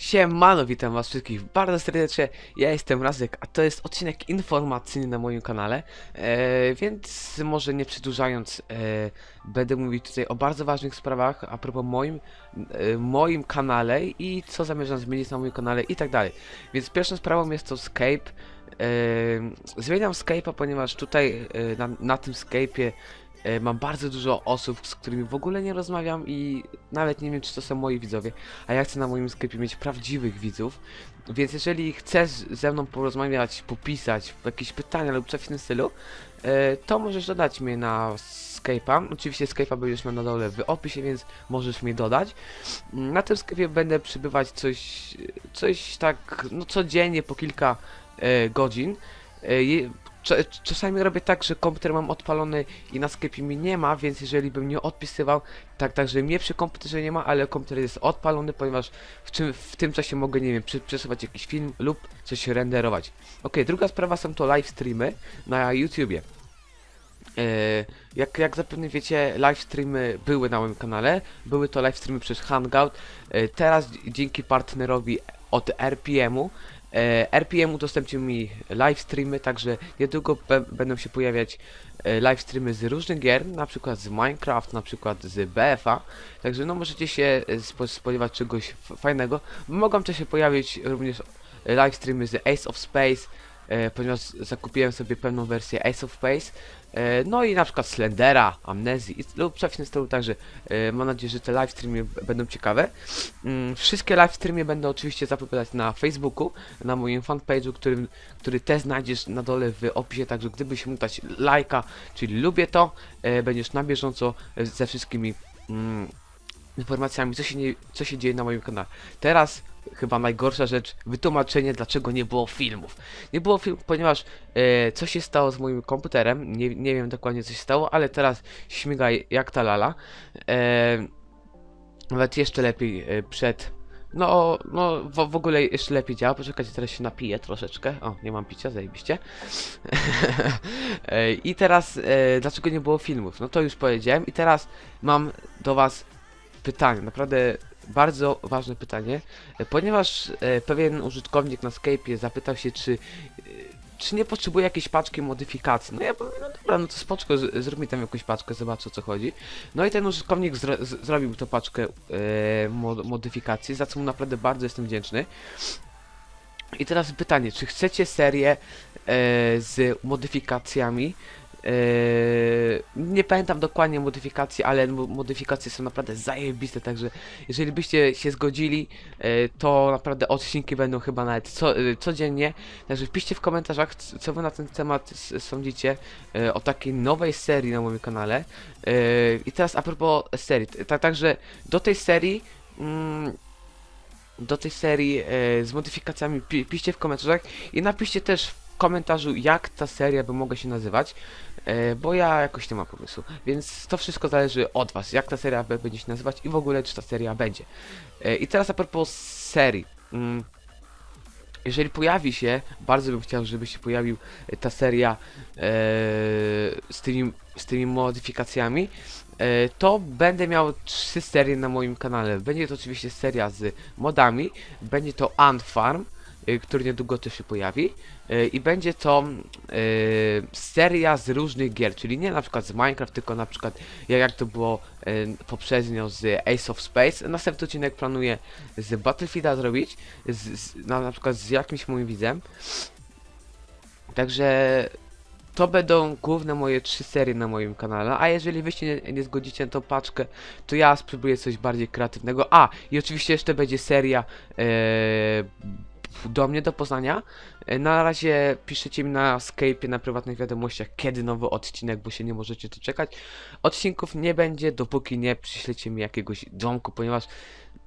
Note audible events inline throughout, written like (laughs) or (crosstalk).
Siemano, witam was wszystkich bardzo serdecznie, ja jestem Razek, a to jest odcinek informacyjny na moim kanale, e, więc może nie przedłużając, e, będę mówić tutaj o bardzo ważnych sprawach a propos moim, e, moim kanale i co zamierzam zmienić na moim kanale i tak dalej. Więc pierwszą sprawą jest to Skype, e, zmieniam Skype'a, ponieważ tutaj e, na, na tym Skype'ie mam bardzo dużo osób, z którymi w ogóle nie rozmawiam i nawet nie wiem, czy to są moi widzowie, a ja chcę na moim sklepie mieć prawdziwych widzów, więc jeżeli chcesz ze mną porozmawiać, popisać jakieś pytania lub coś w tym stylu, e, to możesz dodać mnie na Skype'a. Oczywiście Skype'a będziesz miał na dole w opisie, więc możesz mnie dodać. Na tym Skype'ie będę przybywać coś, coś tak, no codziennie po kilka e, godzin. Czasami robię tak, że komputer mam odpalony i na Skype'ie mi nie ma, więc jeżeli bym nie odpisywał, tak, także mnie przy komputerze nie ma, ale komputer jest odpalony, ponieważ w, czym, w tym czasie mogę, nie wiem, przesuwać jakiś film lub coś renderować. Ok, druga sprawa są to live streamy na YouTubie. E, jak, jak zapewne wiecie, live streamy były na moim kanale, były to live streamy przez Hangout. E, teraz dzięki partnerowi od RPM-u RPM udostępnił mi live streamy, także niedługo będą się pojawiać e, live streamy z różnych gier, na przykład z Minecraft, na przykład z BFA. Także no możecie się e, spo- spodziewać czegoś fajnego. Mogą też się pojawić również e, live streamy z Ace of Space, e, ponieważ zakupiłem sobie pełną wersję Ace of Space. E, no i na przykład Slendera, Amnezji lub coś w tym stylu, także e, mam nadzieję, że te live streamy będą ciekawe. Mm, Wszystkie live streamy będę oczywiście zapowiadać na Facebooku, na moim fanpage'u, który, który też znajdziesz na dole w opisie, także gdybyś mógł dać lajka, czyli lubię to, e, będziesz na bieżąco e, ze wszystkimi mm, informacjami, co się, nie, co się dzieje na moim kanale. Teraz chyba najgorsza rzecz, wytłumaczenie dlaczego nie było filmów. Nie było filmów, ponieważ e, co się stało z moim komputerem, nie, nie wiem dokładnie co się stało, ale teraz śmiga jak ta lala. E, nawet jeszcze lepiej e, przed. No, no w, w ogóle jeszcze lepiej działa. Poczekajcie, teraz się napiję troszeczkę. O, nie mam picia, zajebiście. (laughs) E, I teraz, e, dlaczego nie było filmów? No to już powiedziałem. I teraz mam do Was pytanie, naprawdę bardzo ważne pytanie, e, ponieważ e, pewien użytkownik na Skype'ie zapytał się, czy, e, czy nie potrzebuje jakiejś paczki modyfikacji. No ja powiem, no dobra, no to spoczko, zrób mi tam jakąś paczkę, zobacz o co chodzi. No i ten użytkownik zrobił tą paczkę e, mod modyfikacji, za co mu naprawdę bardzo jestem wdzięczny. I teraz pytanie, czy chcecie serię e, z modyfikacjami? E, nie pamiętam dokładnie modyfikacji, ale mo- modyfikacje są naprawdę zajebiste, także jeżeli byście się zgodzili, e, to naprawdę odcinki będą chyba nawet co, e, codziennie. Także wpiszcie w komentarzach, co wy na ten temat sądzicie e, o takiej nowej serii na moim kanale. I teraz a propos serii, tak, także do tej serii mm, do tej serii z modyfikacjami pi piszcie w komentarzach i napiszcie też komentarzu jak ta seria by mogła się nazywać, e, bo ja jakoś nie mam pomysłu, więc to wszystko zależy od was, jak ta seria będzie się nazywać i w ogóle czy ta seria będzie. E, I teraz a propos serii. Mm, jeżeli pojawi się, bardzo bym chciał, żeby się pojawił e, ta seria z, tymi, z tymi modyfikacjami, to będę miał trzy serie na moim kanale. Będzie to oczywiście seria z modami, będzie to Ant Farm, który niedługo też się pojawi e, i będzie to e, seria z różnych gier, czyli nie na przykład z Minecraft, tylko na przykład jak, to było poprzednio z Ace of Space. Następny odcinek planuję z Battlefielda zrobić, z, z, na, na przykład z jakimś moim widzem. Także to będą główne moje trzy serie na moim kanale, a jeżeli wy się nie, nie zgodzicie na tą paczkę, to ja spróbuję coś bardziej kreatywnego. A, i oczywiście jeszcze będzie seria e, do mnie do Poznania. E, Na razie piszecie mi na Skype'ie, na prywatnych wiadomościach, kiedy nowy odcinek, bo się nie możecie doczekać. Odcinków nie będzie, dopóki nie przyślecie mi jakiegoś domku, ponieważ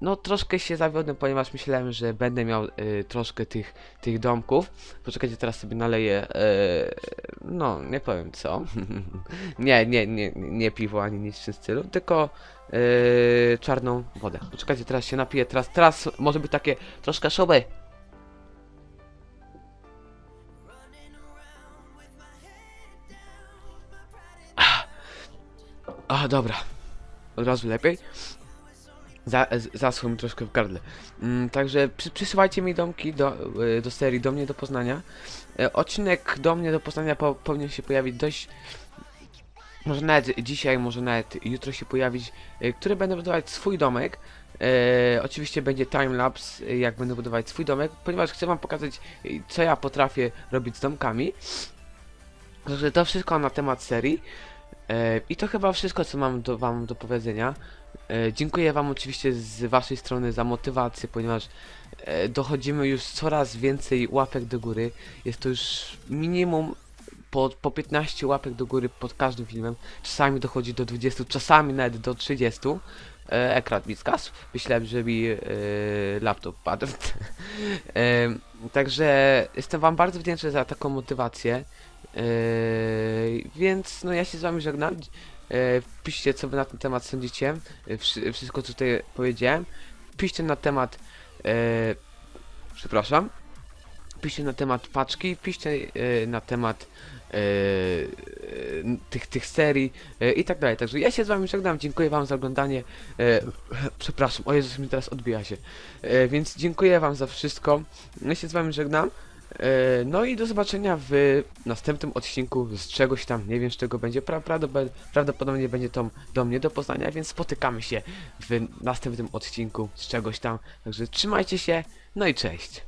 no troszkę się zawiodłem, ponieważ myślałem, że będę miał y, troszkę tych, tych domków. Poczekajcie, teraz sobie naleję, y, no nie powiem co. (laughs) nie, nie, nie, nie piwo ani nic w tym stylu, tylko czarną wodę. Poczekajcie, teraz się napiję, teraz, teraz może być takie troszkę szoby. A, dobra. Od razu lepiej. za, mi troszkę w gardle. Mm, także przy, przysyłajcie mi domki do, y, do serii Do mnie do Poznania. E, odcinek Do mnie do Poznania po, powinien się pojawić dość... Może nawet dzisiaj, może nawet jutro się pojawić, y, który będę budować swój domek. E, oczywiście będzie timelapse, y, jak będę budować swój domek, ponieważ chcę wam pokazać, co ja potrafię robić z domkami. Także to wszystko na temat serii. E, I to chyba wszystko, co mam do, wam do powiedzenia. E, dziękuję wam oczywiście z waszej strony za motywację, ponieważ e, dochodzimy już coraz więcej łapek do góry. Jest to już minimum po, po 15 łapek do góry pod każdym filmem. Czasami dochodzi do 20, czasami nawet do 30. E, ekran mi zgasł. Myślałem, że mi e, laptop padł. (laughs) e, także jestem wam bardzo wdzięczny za taką motywację. Eee, więc no ja się z wami żegnam. Eee, piszcie co wy na ten temat sądzicie. Wszy- wszystko co tutaj powiedziałem. Piszcie na temat. eee, przepraszam. Piszcie na temat paczki, piszcie na temat tych, tych serii eee, i tak dalej. Także ja się z wami żegnam. Dziękuję wam za oglądanie. (clears throat) Przepraszam, o Jezus mi teraz odbija się. Więc dziękuję wam za wszystko. Ja się z wami żegnam. E, No i do zobaczenia w następnym odcinku z czegoś tam, nie wiem z czego będzie, pra, prawdopod- prawdopodobnie będzie to do mnie do Poznania, więc spotykamy się w następnym odcinku z czegoś tam, także trzymajcie się, no i cześć.